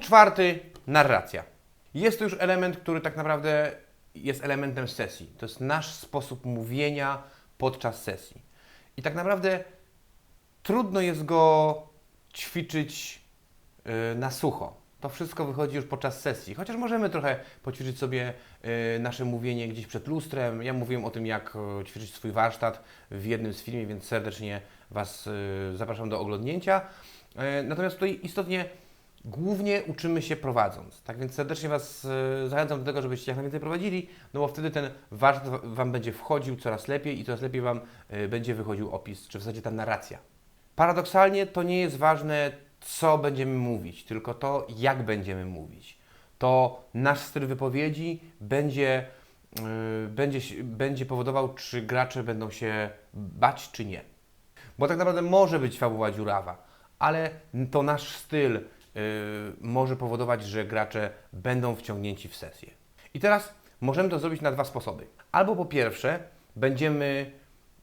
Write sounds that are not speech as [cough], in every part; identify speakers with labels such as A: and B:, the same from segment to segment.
A: Czwarty, narracja. Jest to już element, który tak naprawdę jest elementem sesji. To jest nasz sposób mówienia podczas sesji. I tak naprawdę trudno jest go ćwiczyć y, na sucho. To wszystko wychodzi już podczas sesji. Chociaż możemy trochę poćwiczyć sobie y, nasze mówienie gdzieś przed lustrem. Ja mówiłem o tym, jak y, ćwiczyć swój warsztat w jednym z filmów, więc serdecznie Was zapraszam do oglądnięcia. Natomiast tutaj istotnie głównie uczymy się prowadząc. Tak więc serdecznie Was y, zachęcam do tego, żebyście jak najwięcej prowadzili, no bo wtedy ten warsztat wa- Wam będzie wchodził coraz lepiej i coraz lepiej Wam y, będzie wychodził opis, czy w zasadzie ta narracja. Paradoksalnie to nie jest ważne, co będziemy mówić, tylko to, jak będziemy mówić. To nasz styl wypowiedzi będzie, yy, będzie, będzie powodował, czy gracze będą się bać, czy nie. Bo tak naprawdę może być fabuła dziurawa, ale to nasz styl może powodować, że gracze będą wciągnięci w sesję. I teraz możemy to zrobić na dwa sposoby. Albo po pierwsze, będziemy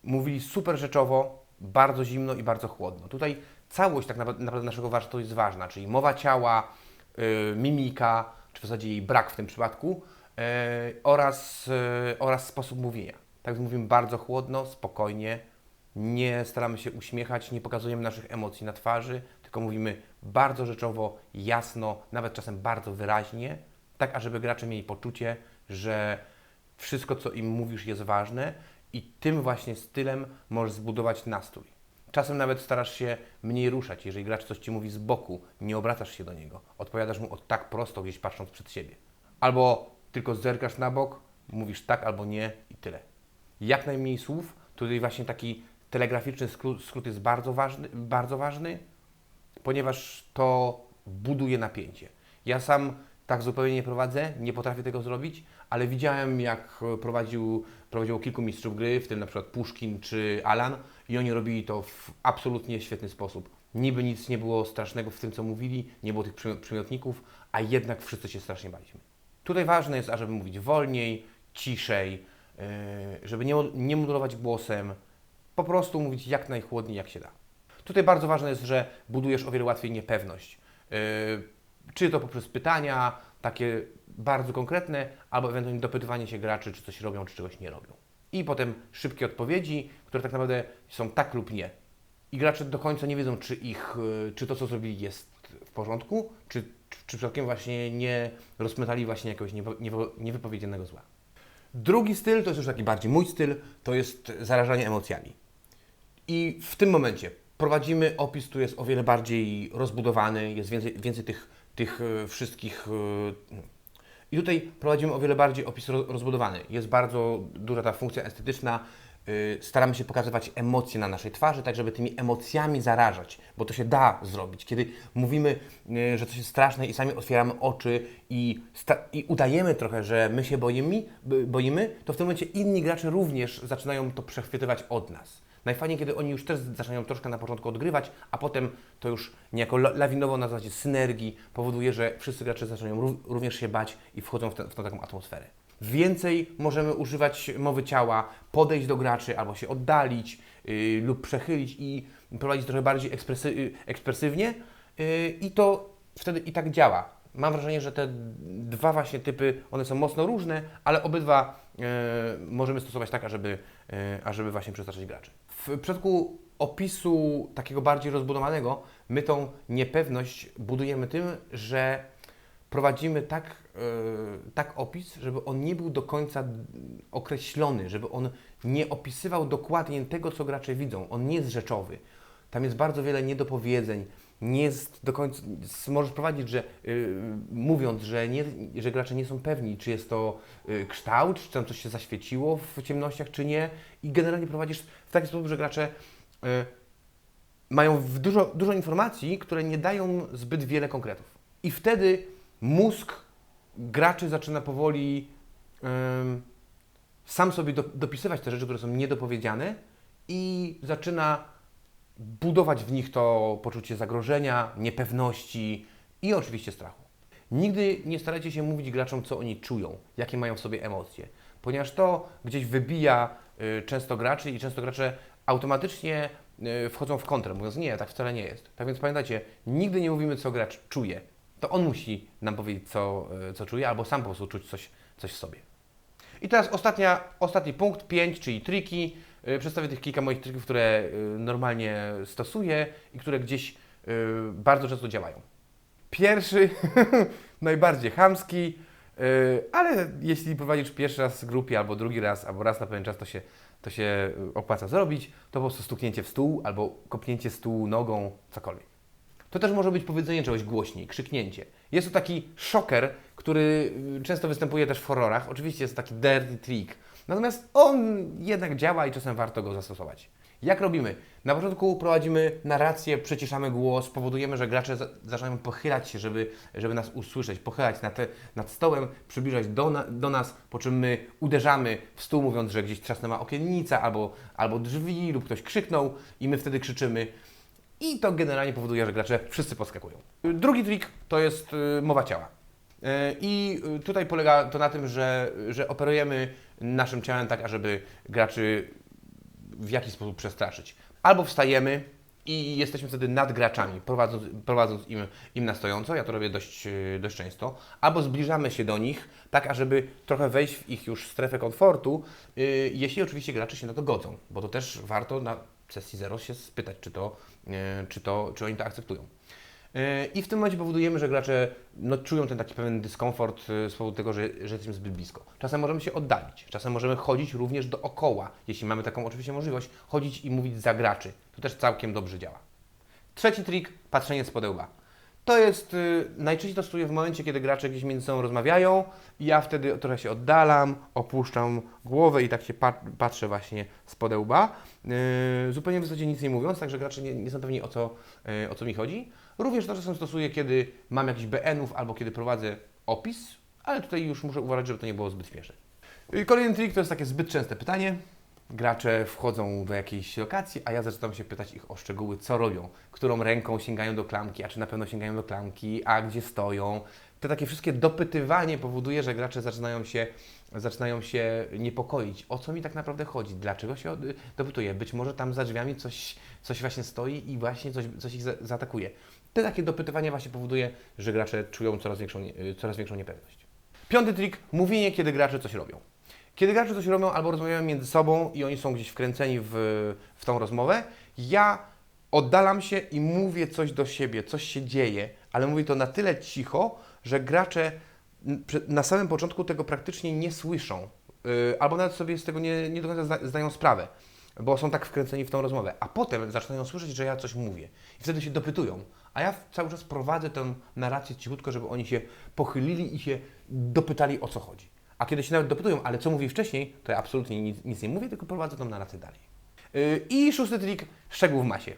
A: mówili super rzeczowo, bardzo zimno i bardzo chłodno. Tutaj całość tak naprawdę naszego warsztatu jest ważna, czyli mowa ciała, yy, mimika, czy w zasadzie jej brak w tym przypadku, yy, oraz, oraz sposób mówienia. Tak więc mówimy bardzo chłodno, spokojnie, nie staramy się uśmiechać, nie pokazujemy naszych emocji na twarzy, tylko mówimy bardzo rzeczowo, jasno, nawet czasem bardzo wyraźnie, tak ażeby gracze mieli poczucie, że wszystko, co im mówisz, jest ważne i tym właśnie stylem możesz zbudować nastrój. Czasem nawet starasz się mniej ruszać. Jeżeli gracz coś ci mówi z boku, nie obracasz się do niego. Odpowiadasz mu od tak prosto, gdzieś patrząc przed siebie. Albo tylko zerkasz na bok, mówisz tak albo nie i tyle. Jak najmniej słów. Tutaj właśnie taki telegraficzny skrót, jest bardzo ważny, bardzo ważny, ponieważ to buduje napięcie. Ja sam tak zupełnie nie prowadzę, nie potrafię tego zrobić, ale widziałem jak prowadził, prowadziło kilku mistrzów gry, w tym na przykład Puszkin czy Alan i oni robili to w absolutnie świetny sposób. Niby nic nie było strasznego w tym, co mówili, nie było tych przymi- przymiotników, a jednak wszyscy się strasznie baliśmy. Tutaj ważne jest, ażeby mówić wolniej, ciszej, yy, żeby nie, nie modulować głosem, po prostu mówić jak najchłodniej, jak się da. Tutaj bardzo ważne jest, że budujesz o wiele łatwiej niepewność. Yy, czy to poprzez pytania, takie bardzo konkretne, albo ewentualnie dopytywanie się graczy, czy coś robią, czy czegoś nie robią. I potem szybkie odpowiedzi, które tak naprawdę są tak lub nie. I gracze do końca nie wiedzą, czy, ich, yy, czy to, co zrobili, jest w porządku, czy, czy, przypadkiem właśnie nie rozmytali właśnie jakiegoś niewypowiedzianego zła. Drugi styl, to jest już taki bardziej mój styl, to jest zarażanie emocjami. I w tym momencie prowadzimy opis, który jest o wiele bardziej rozbudowany, jest więcej, więcej tych, tych e, wszystkich. e, I tutaj prowadzimy o wiele bardziej opis ro- rozbudowany. Jest bardzo duża ta funkcja estetyczna. e, Staramy się pokazywać emocje na naszej twarzy, tak żeby tymi emocjami zarażać, bo to się da zrobić. Kiedy mówimy, że coś jest straszne i sami otwieramy oczy i, i udajemy trochę, że my się boimy, boimy, to w tym momencie inni gracze również zaczynają to przechwytywać od nas. Najfajniej, kiedy oni już też zaczynają troszkę na początku odgrywać, a potem to już niejako la- lawinowo na zasadzie synergii powoduje, że wszyscy gracze zaczynają ró- również się bać i wchodzą w, tę- w tą taką atmosferę. Więcej możemy używać mowy ciała, podejść do graczy albo się oddalić yy, lub przechylić i prowadzić trochę bardziej ekspresy, yy, ekspresywnie yy, i to wtedy i tak działa. Mam wrażenie, że te dwa właśnie typy, one są mocno różne, ale obydwa e, możemy stosować tak, ażeby, e, ażeby właśnie przestraszyć graczy. W przypadku opisu takiego bardziej rozbudowanego, my tą niepewność budujemy tym, że prowadzimy tak, e, tak opis, żeby on nie był do końca określony, żeby on nie opisywał dokładnie tego, co gracze widzą. On nie jest rzeczowy. Tam jest bardzo wiele niedopowiedzeń. Nie jest do końca. Możesz prowadzić, że y, mówiąc, że, nie, że gracze nie są pewni, czy jest to y, kształt, czy tam coś się zaświeciło w ciemnościach, czy nie. I generalnie prowadzisz w taki sposób, że gracze y, mają dużo, dużo informacji, które nie dają zbyt wiele konkretów. I wtedy mózg graczy zaczyna powoli sam sobie do, dopisywać te rzeczy, które są niedopowiedziane i zaczyna budować w nich to poczucie zagrożenia, niepewności i oczywiście strachu. Nigdy nie starajcie się mówić graczom, co oni czują, jakie mają w sobie emocje, ponieważ to gdzieś wybija y, często graczy i często gracze automatycznie y, wchodzą w kontrę, mówiąc nie, tak wcale nie jest. Tak więc pamiętajcie, nigdy nie mówimy, co gracz czuje. to on musi nam powiedzieć, co, e, co czuje, albo sam po prostu czuć coś, coś w sobie. I teraz ostatnia, ostatni punkt, 5, czyli triki. Y, Przedstawię tych kilka moich trików, które y, normalnie stosuję i które gdzieś y, bardzo często działają. Pierwszy, [laughs] najbardziej chamski, y, ale jeśli prowadzisz pierwszy raz w grupie, albo drugi raz, albo raz na pewien czas, to się, to się opłaca zrobić, to po prostu stuknięcie w stół albo kopnięcie stół nogą, cokolwiek. To też może być powiedzenie czegoś głośniej, krzyknięcie. Jest to taki szoker, który często występuje też w horrorach. Oczywiście jest taki dirty trick. Natomiast on jednak działa i czasem warto go zastosować. Jak robimy? Na początku prowadzimy narrację, przyciszamy głos, powodujemy, że gracze za- zaczynają pochylać się, żeby, żeby nas usłyszeć, pochylać nad, nad stołem, przybliżać do, na, do nas, po czym my uderzamy w stół, mówiąc, że gdzieś trzasnęła okiennica albo, albo drzwi lub ktoś krzyknął i my wtedy krzyczymy. I to generalnie powoduje, że gracze wszyscy podskakują. Drugi trik to jest y, mowa ciała. Y, I y, tutaj polega to na tym, że, że operujemy naszym ciałem tak, ażeby graczy w jakiś sposób przestraszyć. Albo wstajemy i jesteśmy wtedy nad graczami, prowadząc, prowadząc im, im na stojąco, ja to robię dość, y, dość często, albo zbliżamy się do nich, tak ażeby trochę wejść w ich już strefę komfortu, y, jeśli oczywiście gracze się na to godzą, bo to też warto na sesji zero się spytać, czy, to, czy, to, czy oni to akceptują. Y, I w tym momencie powodujemy, że gracze no, czują ten taki pewien dyskomfort y, z powodu tego, że, że jesteśmy zbyt blisko. Czasem możemy się oddalić, czasem możemy chodzić również dookoła, jeśli mamy taką oczywiście możliwość, chodzić i mówić za graczy. To też całkiem dobrze działa. Trzeci trik, patrzenie z podełba. To jest, y, najczęściej to stosuję w momencie, kiedy gracze gdzieś między sobą rozmawiają i ja wtedy trochę się oddalam, opuszczam głowę i tak się pat, patrzę właśnie z podełba, yy, zupełnie w zasadzie nic nie mówiąc, także gracze nie, nie są pewni o co, yy, o co mi chodzi. Również to czasem stosuję, kiedy mam jakiś BN-ów albo kiedy prowadzę opis, ale tutaj już muszę uważać, żeby to nie było zbyt śmieszne. Yy, Kolejny trik to jest takie zbyt częste pytanie. Gracze wchodzą do jakiejś lokacji, a ja zaczynam się pytać ich o szczegóły, co robią, którą ręką sięgają do klamki, a czy na pewno sięgają do klamki, a gdzie stoją. To takie wszystkie dopytywanie powoduje, że gracze zaczynają się, zaczynają się niepokoić. O co mi tak naprawdę chodzi? Dlaczego się dopytuję? Być może tam za drzwiami coś, coś właśnie stoi i właśnie coś, coś ich za, zaatakuje. Te takie dopytywanie właśnie powoduje, że gracze czują coraz większą, coraz większą niepewność. Piąty trik, mówienie, kiedy gracze coś robią. Kiedy gracze coś robią albo rozmawiają między sobą i oni są gdzieś wkręceni w, w tą rozmowę, ja oddalam się i mówię coś do siebie, coś się dzieje, ale mówię to na tyle cicho, że gracze na samym początku tego praktycznie nie słyszą, yy, albo nawet sobie z tego nie, nie do końca zda, zdają sprawę, bo są tak wkręceni w tą rozmowę, a potem zaczynają słyszeć, że ja coś mówię. I wtedy się dopytują, a ja cały czas prowadzę tę narrację cichutko, żeby oni się pochylili i się dopytali o co chodzi. A kiedy się nawet dopytują, ale co mówi wcześniej, to ja absolutnie nic, nic nie mówię, tylko prowadzę tą narrację dalej. Yy, I szósty trik, szczegół w masie.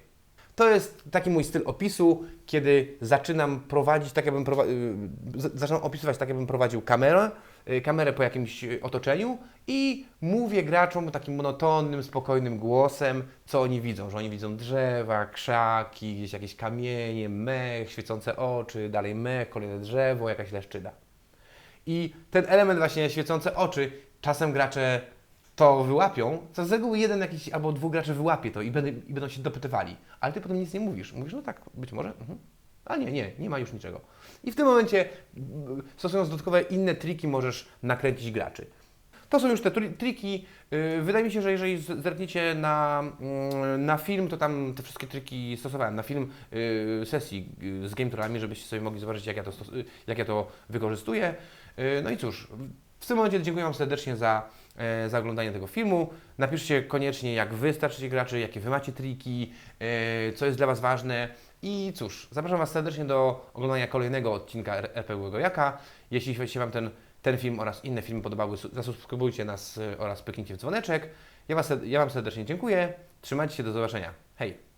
A: To jest taki mój styl opisu, kiedy zaczynam prowadzić, tak jakbym prowa- yy, zaczynam opisywać tak, jakbym prowadził kamerę, yy, kamerę po jakimś yy, otoczeniu i mówię graczom takim monotonnym, spokojnym głosem, co oni widzą, że oni widzą drzewa, krzaki, gdzieś jakieś kamienie, mech, świecące oczy, dalej mech, kolejne drzewo, jakaś leszczyna. I ten element właśnie świecące oczy, czasem gracze to wyłapią, co z reguły jeden jakiś albo dwóch graczy wyłapie to i, będą, i będą się dopytywali. Ale ty potem nic nie mówisz. Mówisz, no tak, być może. Mhm. A nie, nie, nie ma już niczego. I w tym momencie, mm, stosując dodatkowe inne triki, możesz nakręcić graczy. To są już te tri- triki. Yy, Wydaje mi się, że jeżeli zerkniecie na, mm, na film, to tam te wszystkie triki stosowałem. Na film yy, sesji yy, z game tourami, żebyście sobie mogli zobaczyć, jak ja to, jak ja to wykorzystuję. No i cóż, w tym momencie dziękuję Wam serdecznie za, e, za oglądanie tego filmu. Napiszcie koniecznie, jak Wy starczycie graczy, jakie Wy macie triki, e, co jest dla Was ważne. I cóż, zapraszam Was serdecznie do oglądania kolejnego odcinka RPG Jaka. Jeśli się Wam ten, ten film oraz inne filmy podobały, su- zasubskrybujcie nas e, oraz pyknijcie w dzwoneczek. Ja, was, ja Wam serdecznie dziękuję. Trzymajcie się, do zobaczenia. Hej!